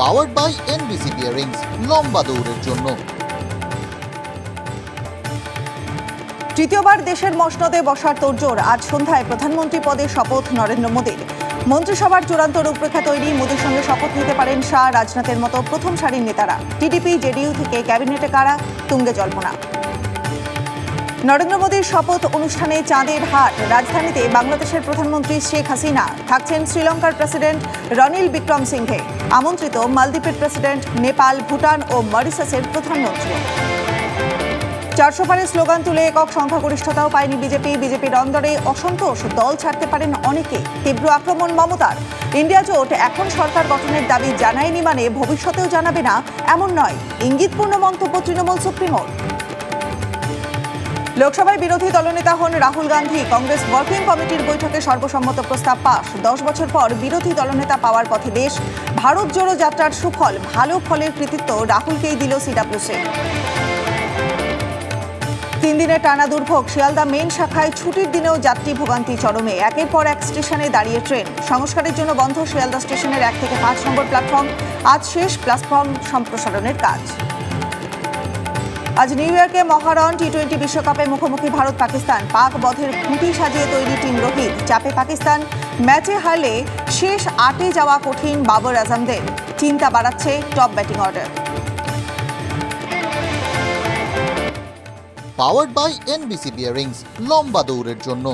Powered by NBC bearings লম্বা দৌড়ের জন্য। তৃতীয়বার দেশের মসনদে বসার তোড়জোড় আজ সন্ধ্যায় প্রধানমন্ত্রী পদে শপথ নরেন্দ্র মোদীর। মন্ত্রিসভার চূড়ান্ত রূপরেখা তৈরি, মোদীর সঙ্গে শপথ নিতে পারেন শাহ, রাজনাথের মতো প্রথম সারির নেতারা। টিডিপি, জেডিইউ থেকে ক্যাবিনেটে কারা, তুঙ্গে জল্পনা। নরেন্দ্র মোদীর শপথ অনুষ্ঠানে চাঁদের হাট। রাজধানীতে বাংলাদেশের প্রধানমন্ত্রী শেখ হাসিনা। থাকছেন শ্রীলঙ্কার প্রেসিডেন্ট রনিল বিক্রম সিংহে আমন্ত্রিত মালদ্বীপের প্রেসিডেন্ট নেপাল, ভুটান ও মরিসাসের প্রধানমন্ত্রী। চারশো পারে স্লোগান তুলে একক সংখ্যাগরিষ্ঠতাও পায়নি বিজেপি। বিজেপির অন্দরে অসন্তোষ, দল ছাড়তে পারেন অনেকে। তীব্র আক্রমণ মমতার। ইন্ডিয়া জোট এখন সরকার গঠনের দাবি জানায়নি মানে ভবিষ্যতেও জানাবে না, এমন নয়। ইঙ্গিতপূর্ণ মন্তব্য তৃণমূল সুপ্রিমোর। লোকসভায় বিরোধী দলনেতা হন রাহুল গান্ধী। কংগ্রেস ওয়ার্কিং কমিটির বৈঠকে সর্বসম্মত প্রস্তাব পাশ দশ বছর পর বিরোধী দলনেতা পাওয়ার পথে দেশ, ভারত জোড়ো যাত্রার সুফল, ভালো ফলের কৃতিত্ব রাহুলকেই দিল সিডাব্লিউসি। তিন দিনের টানা দুর্ভোগ, শিয়ালদা মেন শাখায় ছুটির দিনেও যাত্রী ভোগান্তি চরমে। একের পর এক স্টেশনে দাঁড়িয়ে ট্রেন। সংস্কারের জন্য বন্ধ শিয়ালদা স্টেশনের এক থেকে পাঁচ নম্বর প্ল্যাটফর্ম। আজ শেষ প্ল্যাটফর্ম সম্প্রসারণের কাজ। আজ নিউ ইয়র্কে মহারণ টি টোয়েন্টি বিশ্বকাপে মুখোমুখি ভারত পাকিস্তান। পাক বধের খুঁটি সাজিয়ে তৈরি টিম রোহিত। চাপে পাকিস্তান ম্যাচে হারলে শেষ আটে যাওয়া কঠিন বাবর আজমদের। চিন্তা বাড়াচ্ছে top batting order. Powered by NBC bearings লম্বা দৌড়ের জন্য।